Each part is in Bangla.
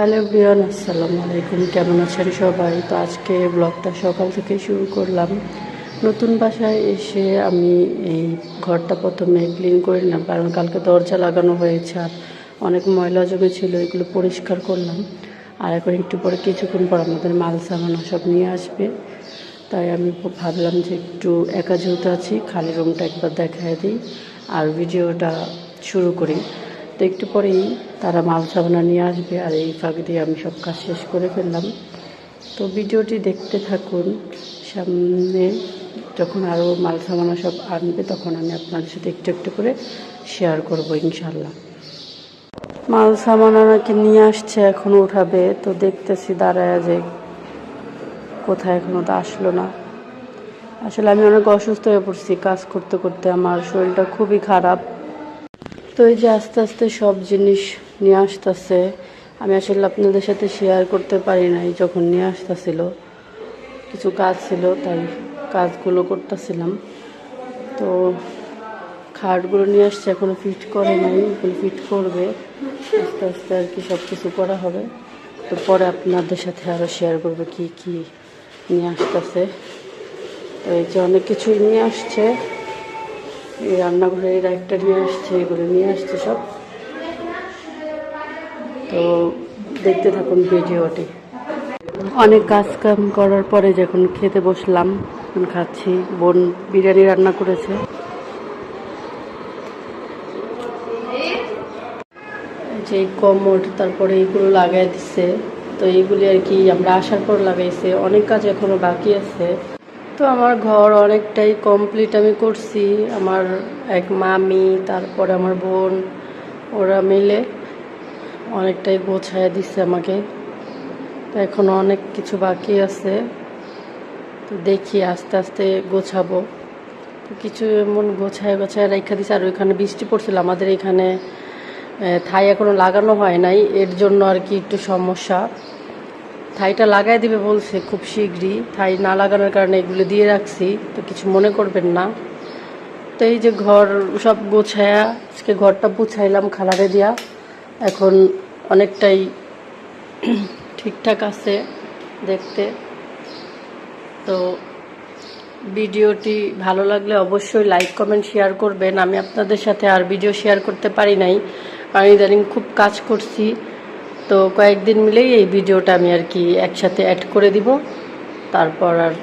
হ্যালো বিয়ন আসসালামু আলাইকুম। কেমন আছেন সবাই? তো আজকে ব্লগটা সকাল থেকে শুরু করলাম। নতুন বাসায় এসে আমি এই ঘরটা প্রথমে ক্লিন করে নিলাম, কারণ কালকে দরজা লাগানো হয়েছে আর অনেক ময়লা জমে ছিল, এগুলো পরিষ্কার করলাম। আর এখন একটু পরে কিছুক্ষণ পর আমাদের মাল সামানো সব নিয়ে আসবে। তাই আমি ভাবলাম যে একটু একা যেহেতু আছি, খালি রুমটা একবার দেখায় দিই আর ভিডিওটা শুরু করি। তো একটু পরেই তারা মাল সাবানা নিয়ে আসবে আর এই ফাঁক দিয়ে আমি সব কাজ শেষ করে ফেললাম। তো ভিডিওটি দেখতে থাকুন। সামনে যখন আরও মাল সাবানা সব আনবে, তখন আমি আপনাদের সাথে একটু একটু করে শেয়ার করব ইনশাল্লাহ মাল সামানা নাকি নিয়ে আসছে, এখন উঠাবে। তো দেখতেছি দাঁড়ায় যে কোথায় এখনও তো আসলো না। আসলে আমি অনেক অসুস্থ হয়ে পড়ছি কাজ করতে করতে। আমার শরীরটা খুবই খারাপ। তো এই যে আস্তে আস্তে সব জিনিস নিয়ে আসতেছে। আমি আসলে আপনাদের সাথে শেয়ার করতে পারি নাই যখন নিয়ে আসতেছিল। কিছু কাজ ছিল, তাই কাজগুলো করতেছিলাম। তো খাটগুলো নিয়ে আসছে, এখনও ফিট করে নাই। এগুলো ফিট করবে। আস্তে আস্তে আর কি সব কিছু করা হবে। তো পরে আপনাদের সাথে আরও শেয়ার করব কি কি নিয়ে আসতেছে। তো এই যে অনেক কিছুই নিয়ে আসছে। এই রান্নাঘরে এরা একটা নিয়ে আসছে, এগুলো নিয়ে আসছে সব। তো দেখতে থাকুন ভিডিওটি অনেক কাজ কাম করার পরে যখন খেতে বসলাম খাচ্ছি। বোন বিরিয়ানি রান্না করেছে। যে কমোড তারপরে এইগুলো লাগাই দিচ্ছে তো এইগুলি আর কি আমরা আসার পর লাগাইছে। অনেক কাজ এখনও বাকি আছে। তো আমার ঘর অনেকটাই কমপ্লিট আমি করছি। আমার এক মামি, তারপরে আমার বোন, ওরা মিলে অনেকটাই গোছায় দিচ্ছে আমাকে। তো এখনও অনেক কিছু বাকি আছে। তো দেখি আস্তে আস্তে গোছাবো। তো কিছু এমন গোছায় গোছায় রেখা দিচ্ছে আর ওইখানে বৃষ্টি পড়ছিল। আমাদের এখানে থাই এখনও লাগানো হয় নাই। এর জন্য আর কি একটু সমস্যা। থাইটা লাগাই দিবে বলছে খুব শীঘ্রই। থাই না লাগানোর কারণে এগুলো দিয়ে রাখছি, তো কিছু মনে করবেন না। তো এই যে ঘর সব গোছায়া, আজকে ঘরটা বুঝাইলাম খালারে দিয়া। এখন অনেকটাই ঠিকঠাক আছে দেখতে। তো ভিডিওটি ভালো লাগলে অবশ্যই লাইক কমেন্ট শেয়ার করবেন। আমি আপনাদের সাথে আর ভিডিও শেয়ার করতে পারি নাই। কারণ ইদানিং খুব কাজ করছি। তো কয়েকদিন মিলেই এই ভিডিওটা আমি আর কি একসাথে অ্যাড করে দিব। তারপর আর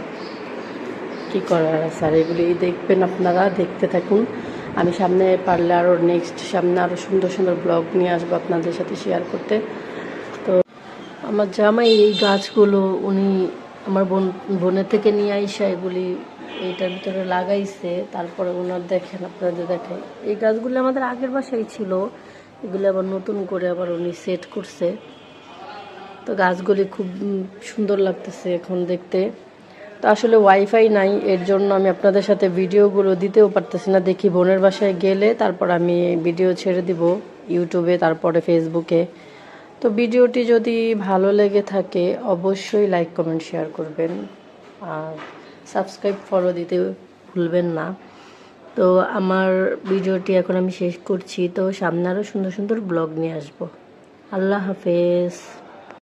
কি করার আছে? আর এগুলি দেখবেন আপনারা, দেখতে থাকুন। আমি সামনে পারলে আরও নেক্সট সামনে আরও সুন্দর সুন্দর ব্লগ নিয়ে আসব আপনাদের সাথে শেয়ার করতে। তো আমার জামাই এই গাছগুলো উনি আমার বোন, বোনের থেকে নিয়ে আইসা এগুলি এইটার ভিতরে লাগাইছে। তারপরে ওনার দেখেন, আপনাদের দেখাই। এই গাছগুলো আমাদের আগের বাসায় ছিল। এগুলো আবার নতুন করে আবার উনি সেট করছে। তো গাছগুলি খুব সুন্দর লাগতেছে এখন দেখতে। তো আসলে ওয়াইফাই নাই, এর জন্য আমি আপনাদের সাথে ভিডিওগুলো দিতেও পারতেছি না। দেখি বোনের বাসায় গেলে তারপর আমি ভিডিও ছেড়ে দিব ইউটিউবে, তারপরে ফেসবুকে তো ভিডিওটি যদি ভালো লেগে থাকে, অবশ্যই লাইক, কমেন্ট, শেয়ার করবেন। আর সাবস্ক্রাইব, ফলো দিতে ভুলবেন না। তো আমার ভিডিওটি এখন আমি শেষ করছি। তো সামনে আরও সুন্দর সুন্দর ব্লগ নিয়ে আসব। আল্লাহ হাফেজ।